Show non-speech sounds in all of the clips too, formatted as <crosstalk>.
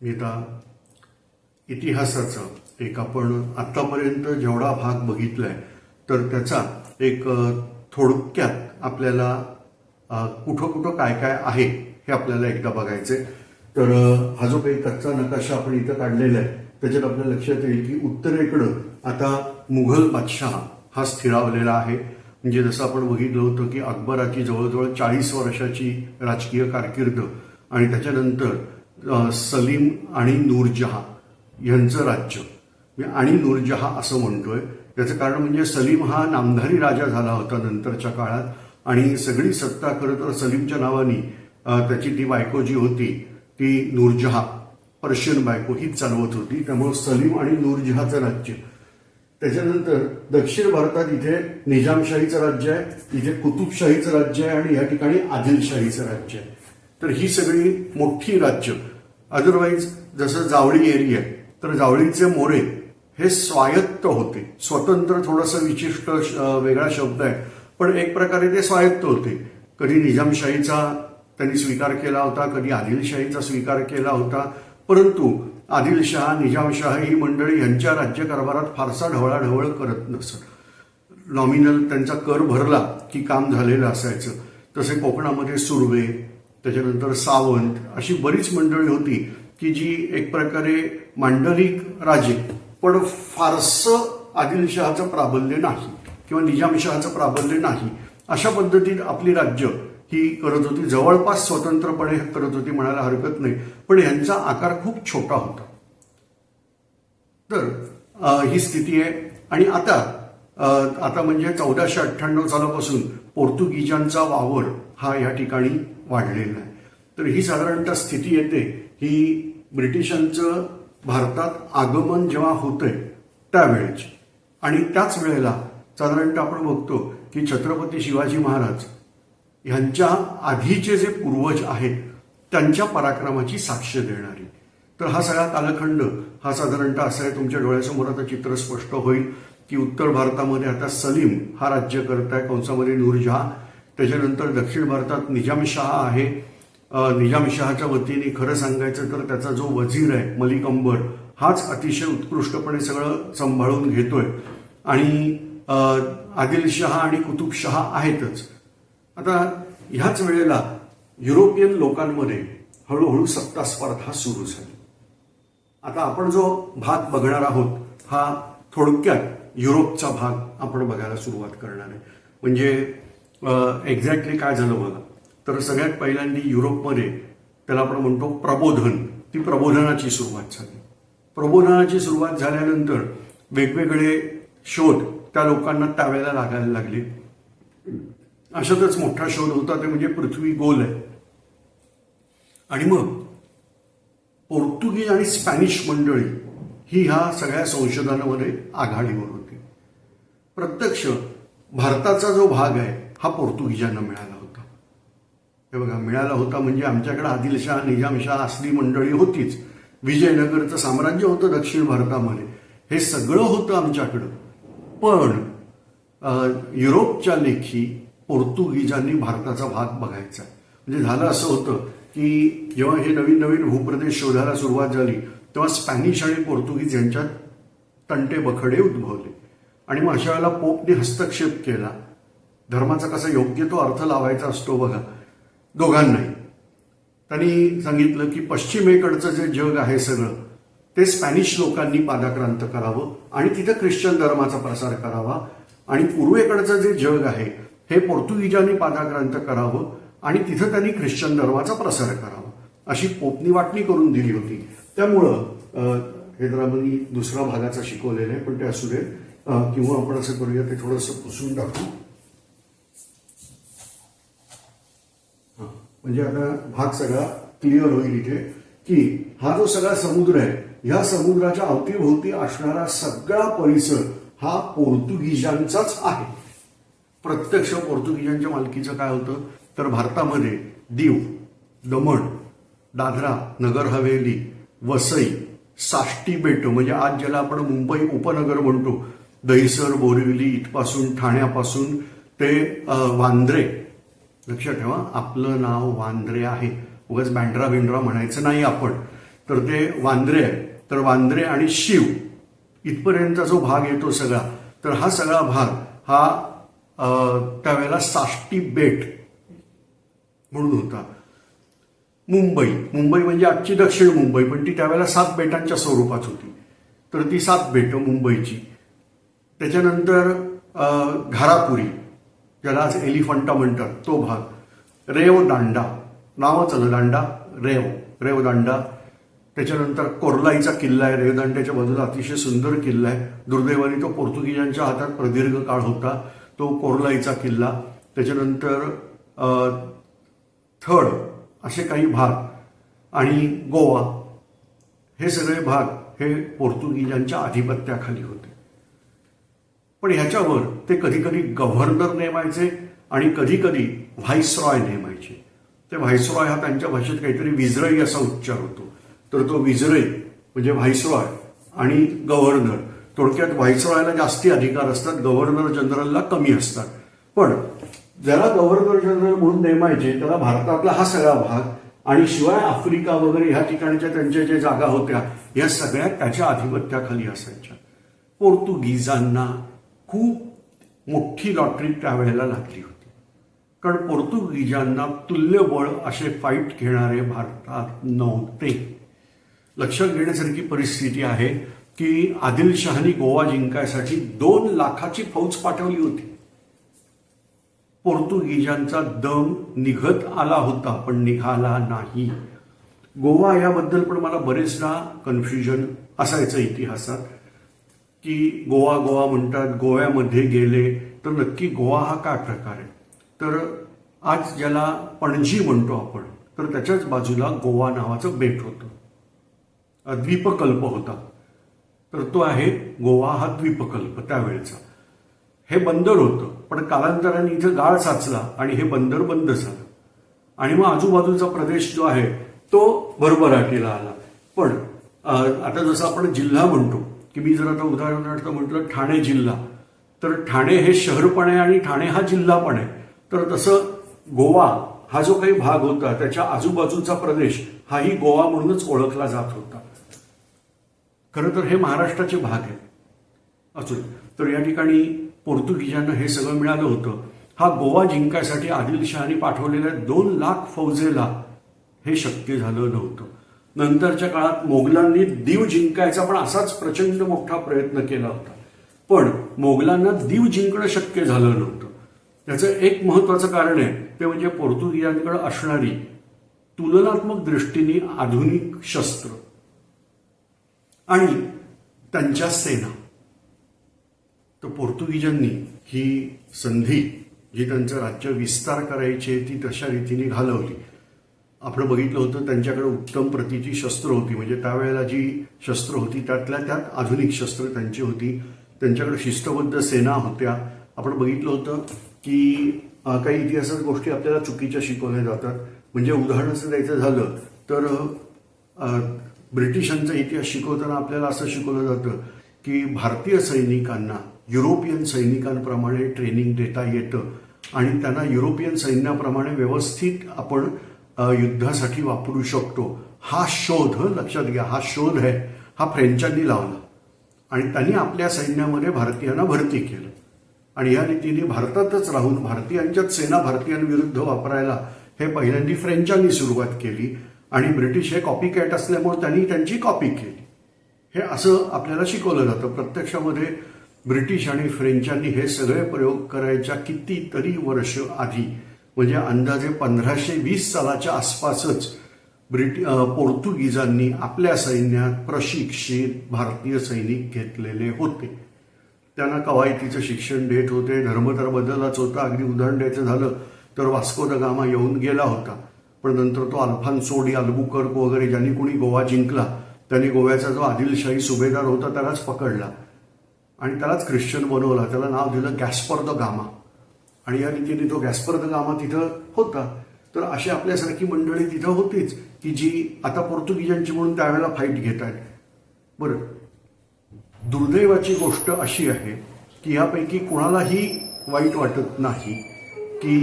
मी आता इतिहासाचा एक आपण आत्तापर्यंत जेवढा भाग बघितलाय तर त्याचा एक थोडक्यात आपल्याला कुठं कुठं काय काय आहे हे आपल्याला एकदा बघायचंय. तर हा जो काही कच्चा नकाशा आपण इथं काढलेला आहे त्याच्यात आपल्या लक्षात येईल की उत्तरेकडं आता मुघल बादशहा हा स्थिरावलेला आहे. म्हणजे जसं आपण बघितलं होतं की अकबराची जवळजवळ चाळीस वर्षाची राजकीय कारकीर्द आणि त्याच्यानंतर सलीम आणि नूरजहा यांचं राज्य. मी आणि नूरजहा असं म्हणतोय. त्याचं कारण म्हणजे सलीम हा नामधारी राजा झाला होता नंतरच्या काळात. आणि सगळी सत्ता खरं तर सलीमच्या नावाने त्याची ती बायको जी होती ती नूरजहा पर्शियन बायको हीच चालवत होती. त्यामुळे सलीम आणि नूरजहाचं राज्य. त्याच्यानंतर दक्षिण भारतात इथे निजामशाहीचं राज्य आहे इथे कुतुबशाहीचं राज्य आहे आणि या ठिकाणी आदिलशाहीचं राज्य आहे. तर ही सगळी मोठी राज्य. अदरवाईज जसं जावळी एरिया आहे तर जावळीचे मोरे हे स्वायत्त होते. स्वतंत्र थोडंसं विशिष्ट श- वेगळा शब्द आहे. पण एक प्रकारे ते स्वायत्त होते. कधी निजामशाहीचा त्यांनी स्वीकार केला होता कधी आदिलशाहीचा स्वीकार केला होता. परंतु आदिलशहा निजामशाह ही मंडळी यांच्या राज्यकारभारात फारसा ढवळाढवळ करत नसत. नॉमिनल त्यांचा कर भरला की काम झालेलं असायचं. तसे कोकणामध्ये सुर्वे त्याच्यानंतर सावंत अशी बरीच मंडळी होती की जी एक प्रकारे मांडलिक राजे पण फारसं आदिलशहाचं प्राबल्य नाही किंवा निजामशहाचं प्राबल्य नाही. अशा पद्धतीत आपली राज्य ही करत होती. जवळपास स्वतंत्रपणे करत होती म्हणायला हरकत नाही पण यांचा आकार खूप छोटा होता. तर ही स्थिती आहे. आणि आता आता म्हणजे चौदाशे अठ्ठ्याण्णव सालापासून पोर्तुगीजांचा वावर हा या ठिकाणी वाढलेलं आहे. तर ही साधारणतः स्थिती येते ही ब्रिटिशांचं भारतात आगमन जेव्हा होतंय त्यावेळेची. आणि त्याच वेळेला साधारणतः आपण बघतो की छत्रपती शिवाजी महाराज ह्यांच्या आधीचे जे पूर्वज आहेत त्यांच्या पराक्रमाची साक्ष देणारी. तर हा सगळा कालखंड हा साधारणतः असा आहे तुमच्या डोळ्यासमोर आता चित्र स्पष्ट होईल की उत्तर भारतामध्ये आता सलीम हा राज्य करत आहे कंसामध्ये नूरजहा त्याच्यानंतर दक्षिण भारतात निजामशहा आहे. निजामशहाच्या वतीने खरं सांगायचं तर त्याचा जो वजीर आहे मलिक अंबर हाच अतिशय उत्कृष्टपणे सगळं सांभाळून घेतोय. आणि आदिलशहा आणि कुतुबशहा आहेतच. आता ह्याच वेळेला युरोपियन लोकांमध्ये हळूहळू सत्ता स्पर्धा सुरू झाली. आता आपण जो भाग बघणार आहोत हा थोडक्यात युरोपचा भाग आपण बघायला सुरुवात करणार आहे. म्हणजे एक्झॅक्टली काय झालं मला तर सगळ्यात पहिल्यांदा युरोपमध्ये त्याला आपण म्हणतो प्रबोधन. ती प्रबोधनाची सुरुवात झाली. प्रबोधनाची सुरुवात झाल्यानंतर वेगवेगळे शोध त्या लोकांना त्यावेळेला लागायला लागले. अशातच मोठा शोध होता ते म्हणजे पृथ्वी गोल आहे. आणि मग पोर्तुगीज आणि स्पॅनिश मंडळी ही ह्या सगळ्या संशोधनामध्ये आघाडीवर होती. प्रत्यक्ष भारताचा जो भाग आहे हा पोर्तुगीजांना मिळाला होता. हे बघा मिळाला होता म्हणजे आमच्याकडे आदिलशाह निजामशाह असली मंडळी होतीच. विजयनगरचं साम्राज्य होतं दक्षिण भारतामध्ये. हे सगळं होतं आमच्याकडं. पण युरोपच्या लेखी पोर्तुगीजांनी भारताचा भाग बघायचा. म्हणजे झालं असं होतं की जेव्हा हे नवीन नवीन भूप्रदेश शोधायला सुरुवात झाली तेव्हा स्पॅनिश आणि पोर्तुगीज यांच्यात तंटे बखडे उद्भवले. आणि मग अशा वेळेला पोपने हस्तक्षेप केला. धर्माचा कसा योग्य तो अर्थ लावायचा असतो बघा. दोघांनाही. त्यांनी सांगितलं की पश्चिमेकडचं जे जग आहे सगळं ते स्पॅनिश लोकांनी पादाक्रांत करावं आणि तिथं ख्रिश्चन धर्माचा प्रसार करावा. आणि पूर्वेकडचं जे जग आहे हे पोर्तुगीजांनी पादाक्रांत करावं आणि तिथं त्यांनी ख्रिश्चन धर्माचा प्रसार करावा. अशी पोपनी वाटणी करून दिली होती. त्यामुळं हैदराबादी दुसरा भागाचा शिकवलेला आहे पण ते असू दे. किंवा आपण असं करूया ते थोडंसं पुसून टाकू. म्हणजे आता भाग सगळा क्लिअर होईल इथे की हा जो सगळा समुद्र आहे ह्या समुद्राच्या अवतीभोवती असणारा सगळा परिसर हा पोर्तुगीजांचाच आहे. प्रत्यक्ष पोर्तुगीजांच्या मालकीचं काय होतं? तर भारतामध्ये दीव दमण दादरा नगर हवेली वसई साष्टी बेट म्हणजे आज ज्याला आपण मुंबई उपनगर म्हणतो दहिसर बोरिवली इथपासून ठाण्यापासून ते वांद्रे लक्षात ठेवा आपलं नाव वांद्रे आहे. उगाच बँड्रा बिंड्रा म्हणायचं नाही आपण. तर ते वांद्रे आहे तर वांद्रे आणि शिव इथपर्यंतचा जो भाग येतो सगळा तर हा सगळा भाग हा त्यावेळेला साष्टी बेट म्हणून होता. मुंबई मुंबई म्हणजे आजची दक्षिण मुंबई पण ती त्यावेळेला सात बेटांच्या स्वरूपात होती. तर ती सात बेटं मुंबईची. त्याच्यानंतर घारापुरी ज्याला आज एलिफंटा म्हणतात तो भाग. रेव दांडा नावच आलं दांडा रेव. रेव दांडा त्याच्यानंतर कोर्लाईचा किल्ला आहे. रेवदांड्याच्या बाजूला अतिशय सुंदर किल्ला आहे. दुर्दैवाने तो पोर्तुगीजांच्या हातात प्रदीर्घ काळ होता. तो कोर्लाईचा किल्ला. त्याच्यानंतर थड असे काही भाग. आणि गोवा. हे सगळे भाग हे पोर्तुगीजांच्या आधिपत्याखाली होते. पण ह्याच्यावर ते कधी कधी गव्हर्नर नेमायचे आणि कधी कधी व्हाईसरॉय नेमायचे. ते व्हाईसरॉय हा त्यांच्या भाषेत काहीतरी विजरई असा उच्चार होतो. तर तो विजरई म्हणजे व्हाईसरॉय आणि गव्हर्नर थोडक्यात व्हाईसरॉयला जास्ती अधिकार असतात गव्हर्नर जनरलला कमी असतात. पण ज्याला गव्हर्नर जनरल म्हणून नेमायचे त्याला भारतातला हा सगळा भाग आणि शिवाय आफ्रिका वगैरे ह्या ठिकाणच्या त्यांच्या ज्या जागा होत्या या सगळ्या त्याच्या आधिपत्याखाली असायच्या. पोर्तुगीजांना खूप मोठी लॉटरी त्यावेळेला लागली होती. कारण पोर्तुगीजांना तुल्यबळ असे फाईट घेणारे भारतात नव्हते. लक्षात घेण्यासारखी परिस्थिती आहे की आदिलशहानी गोवा जिंकायसाठी दोन लाखाची फौज पाठवली होती. पोर्तुगीजांचा दम निघत आला होता पण निघाला नाही. गोवा याबद्दल पण मला बरेचदा कन्फ्युजन असायचं इतिहासात. की गोवा गोवा म्हणतात गोव्यामध्ये गेले तर नक्की गोवा हा काय प्रकार आहे? तर आज ज्याला पणजी म्हणतो आपण तर त्याच्याच बाजूला गोवा नावाचं बेट होतं. द्वीपकल्प होता. तर तो आहे गोवा हा द्वीपकल्प त्यावेळेचा. हे बंदर होतं पण कालांतराने इथं गाळ साचला आणि हे बंदर बंद झालं. आणि मग आजूबाजूचा प्रदेश जो आहे तो भरभराटीला आला. पण आता जसं आपण जिल्हा म्हणतो की मी जर आता उदाहरणार्थ म्हटलं ठाणे जिल्हा. तर ठाणे हे शहर पण आहे आणि ठाणे हा जिल्हा पण आहे. तर तसं गोवा हा जो काही भाग होता त्याच्या आजूबाजूचा प्रदेश हाही गोवा म्हणूनच ओळखला जात होता. खरं तर हे महाराष्ट्राचे भाग आहे. अजून तर या ठिकाणी पोर्तुगीजांना हे सगळं मिळालं होतं. हा गोवा जिंकायसाठी आदिलशहाने पाठवलेल्या दोन लाख फौजेला हे शक्य झालं नव्हतं. नंतरच्या काळात मोगलांनी दीव जिंकायचा पण असाच प्रचंड मोठा प्रयत्न केला होता. पण मोगलांना दीव जिंकणं शक्य झालं नव्हतं. त्याचं एक महत्वाचं कारण आहे ते म्हणजे पोर्तुगीजांकडे असणारी तुलनात्मक दृष्टीने आधुनिक शस्त्र आणि त्यांच्या सेना. तर पोर्तुगीजांनी ही संधी जी त्यांचं राज्य विस्तार करायची आहे ती तशा रीतीने घालवली. आपण बघितलं होतं त्यांच्याकडे उत्तम प्रतीची शस्त्र होती. म्हणजे त्यावेळेला जी शस्त्र होती त्यातल्या त्यात आधुनिक शस्त्र त्यांची होती. त्यांच्याकडे शिस्तबद्ध सेना होत्या. आपण बघितलं होतं की काही इतिहासात गोष्टी आपल्याला चुकीच्या शिकवल्या जातात. म्हणजे उदाहरणाचं द्यायचं झालं तर ब्रिटिशांचा इतिहास शिकवताना आपल्याला असं शिकवलं जातं की भारतीय सैनिकांना युरोपियन सैनिकांप्रमाणे ट्रेनिंग देता येतं. आणि त्यांना युरोपियन सैन्याप्रमाणे व्यवस्थित आपण युद्धासाठी वापरू शकतो. हा शोध लक्षात घ्या हा शोध आहे. हा फ्रेंचांनी लावला. आणि त्यांनी आपल्या सैन्यामध्ये भारतीयांना भरती केलं. आणि या रीतीने भारतातच राहून भारतीयांच्याच सेना भारतीयांविरुद्ध वापरायला हे पहिल्यांदी फ्रेंचांनी सुरुवात केली. आणि ब्रिटिश हे कॉपी कॅट असल्यामुळे त्यांनी त्यांची कॉपी केली. हे असं आपल्याला शिकवलं जातं. प्रत्यक्षामध्ये ब्रिटिश आणि फ्रेंचांनी हे सगळे प्रयोग करायच्या कितीतरी वर्ष आधी म्हणजे अंदाजे पंधराशे वीस सालाच्या आसपासच ब्रिटि पोर्तुगीजांनी आपल्या सैन्यात प्रशिक्षित भारतीय सैनिक घेतलेले होते. त्यांना कवायतीचं शिक्षण देत होते धर्म तर बदललाच होता अगदी उदाहरण द्यायचं झालं तर वास्को द गामा येऊन गेला होता. पण नंतर तो अल्फान्सोडी अल्बुकर्क वगैरे ज्यांनी कोणी गोवा जिंकला त्यांनी गोव्याचा जो आदिलशाही सुभेदार होता त्यालाच पकडला. आणि त्यालाच ख्रिश्चन बनवला त्याला नाव दिलं गॅस्पर द गामा. आणि या रीतीने तो गॅस्पर द गामा तिथं होता. तर अशी आपल्यासारखी मंडळी तिथं होतीच की जी आता पोर्तुगीजांची म्हणून त्यावेळेला फाईट घेत आहेत बरं. दुर्दैवाची गोष्ट अशी आहे की यापैकी कुणालाही वाईट वाटत नाही की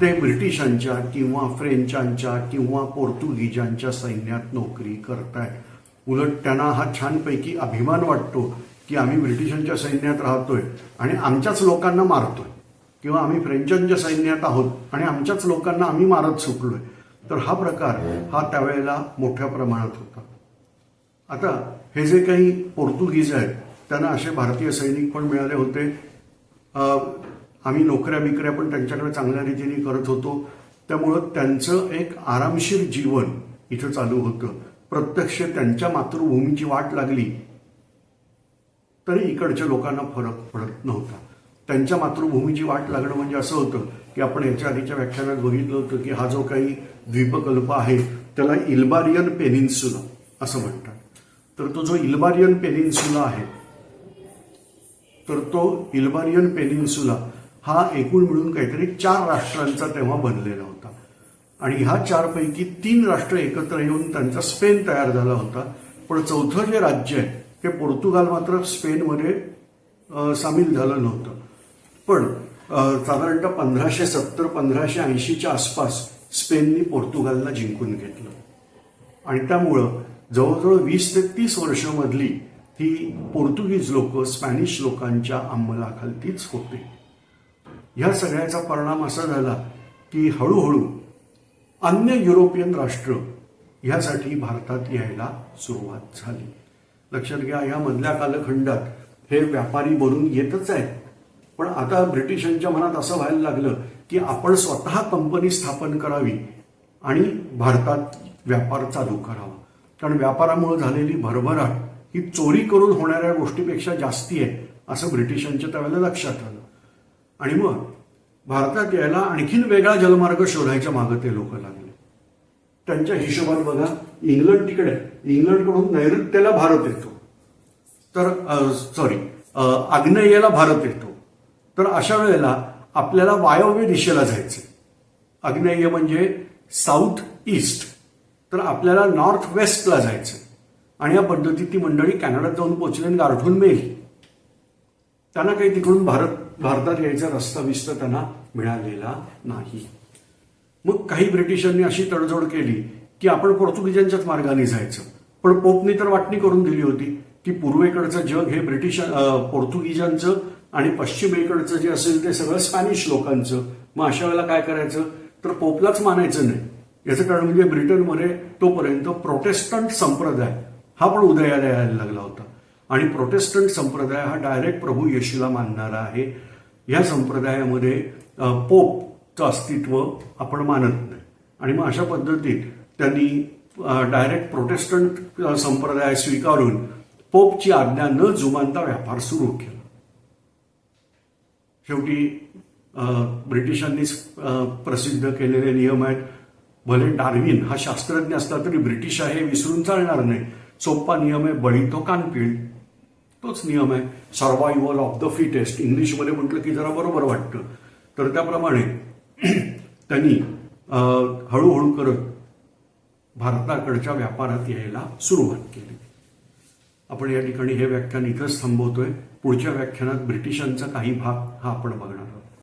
ते ब्रिटिशांच्या किंवा फ्रेंचांच्या किंवा पोर्तुगीजांच्या सैन्यात नोकरी करतायत. उलट त्यांना हा छानपैकी अभिमान वाटतो की आम्ही ब्रिटिशांच्या सैन्यात राहतोय आणि आमच्याच लोकांना मारतोय. किंवा आम्ही फ्रेंचांच्या सैन्यात आहोत आणि आमच्याच लोकांना आम्ही मारत सुटलोय. तर हा प्रकार हा त्यावेळेला मोठ्या प्रमाणात होता. आता हे जे काही पोर्तुगीज आहेत त्यांना असे भारतीय सैनिक पण मिळाले होते. आम्ही नोकऱ्या बिकऱ्या पण त्यांच्याकडे चांगल्या रीतीने करत होतो. त्यामुळं त्यांचं एक आरामशीर जीवन इथं चालू होतं. प्रत्यक्ष त्यांच्या मातृभूमीची वाट लागली. तरी इकडच्या लोकांना फरक पडत नव्हता. त्यांच्या मातृभूमीची वाट लागणं म्हणजे असं होतं की आपण याच्या आधीच्या व्याख्यानात बघितलं होतं की हा जो काही द्वीपकल्प आहे त्याला इल्बारियन पेनिन्सुला असं म्हणतात. तर तो जो इल्बारियन पेनिन्सुला आहे तर तो इल्बारियन पेनिन्सुला हा एकूण मिळून काहीतरी चार राष्ट्रांचा तेव्हा बनलेला होता. आणि ह्या चारपैकी तीन राष्ट्र एकत्र येऊन त्यांचा स्पेन तयार झाला होता. पण चौथं जे राज्य आहे ते पोर्तुगाल मात्र स्पेनमध्ये सामील झालं नव्हतं. पण साधारणतः पंधराशे सत्तर पंधराशे ऐंशीच्या आसपास स्पेननी पोर्तुगालला जिंकून घेतलं. आणि त्यामुळं जवळजवळ वीस ते तीस वर्षामधली ही पोर्तुगीज लोक स्पॅनिश लोकांच्या अंमलाखालतीच होते. ह्या सगळ्याचा परिणाम असा झाला की हळूहळू अन्य युरोपियन राष्ट्र ह्यासाठी भारतात यायला सुरुवात झाली. लक्षात घ्या या मधल्या कालखंडात हे व्यापारी बनून येतच आहेत. पण आता ब्रिटिशांच्या मनात असं व्हायला लागलं की आपण स्वतः कंपनी स्थापन करावी आणि भारतात व्यापार चालू करावा. कारण व्यापारामुळे झालेली भरभराट ही चोरी करून होणाऱ्या गोष्टीपेक्षा जास्ती आहे असं ब्रिटिशांच्या त्यावेळेला लक्षात आलं. आणि मग भारतात यायला आणखीन वेगळा जलमार्ग शोधायच्या मागं ते लोक लागले. त्यांच्या हिशोबात बघा इंग्लंड तिकडे इंग्लंडकडून नैऋत्याला भारत येतो. तर सॉरी आग्नेयेला भारत येतो. तर अशा वेळेला आपल्याला वायव्य दिशेला जायचे आग्नेय म्हणजे साऊथ ईस्ट तर आपल्याला नॉर्थ वेस्टला जायचं आणि या पद्धतीत ती मंडळी कॅनडात जाऊन पोचली आणि गारठून मिळेल त्यांना काही तिकडून भारत भारतात यायचा रस्ता विस्तर त्यांना मिळालेला नाही. मग काही ब्रिटिशांनी अशी तडजोड केली की आपण पोर्तुगीजांच्याच मार्गाने जायचं. पण पोपनी तर वाटणी करून दिली होती की पूर्वेकडचं जग हे ब्रिटिश पोर्तुगीजांचं आणि पश्चिमेकडचं जे असेल ते सगळं स्पॅनिश लोकांचं. मग अशा वेळेला काय करायचं? तर पोपलाच मानायचं नाही. याचं कारण म्हणजे ब्रिटनमध्ये तोपर्यंत प्रोटेस्टंट संप्रदाय हा पण उदयाला यायला लागला होता. आणि प्रोटेस्टंट संप्रदाय हा डायरेक्ट प्रभू येशूला मानणारा आहे. या संप्रदायामध्ये पोपचं अस्तित्व आपण मानत नाही. आणि मग अशा पद्धतीत त्यांनी डायरेक्ट प्रोटेस्टंट संप्रदाय स्वीकारून पोपची आज्ञा न जुमानता व्यापार सुरू केला. शेवटी ब्रिटिशांनी ब्रिटिशांनीच प्रसिद्ध केलेले नियम आहेत. भले डार्विन हा शास्त्रज्ञ असला तरी ब्रिटिश आहे विसरून चालणार नाही. सोप्पा नियम आहे बळी तो कानपिळ तोच नियम आहे सर्वायवल ऑफ द फिटेस्ट इंग्लिशमध्ये म्हटलं की जरा बरोबर वाटतं. तर त्याप्रमाणे <clears throat> त्यांनी हळूहळू करत भारताकडच्या व्यापारात यायला सुरुवात केली. आपण या ठिकाणी हे व्याख्यान इथंच थांबवतोय. पुढच्या व्याख्यानात ब्रिटिशांचा काही भाग हा आपण बघणार आहोत.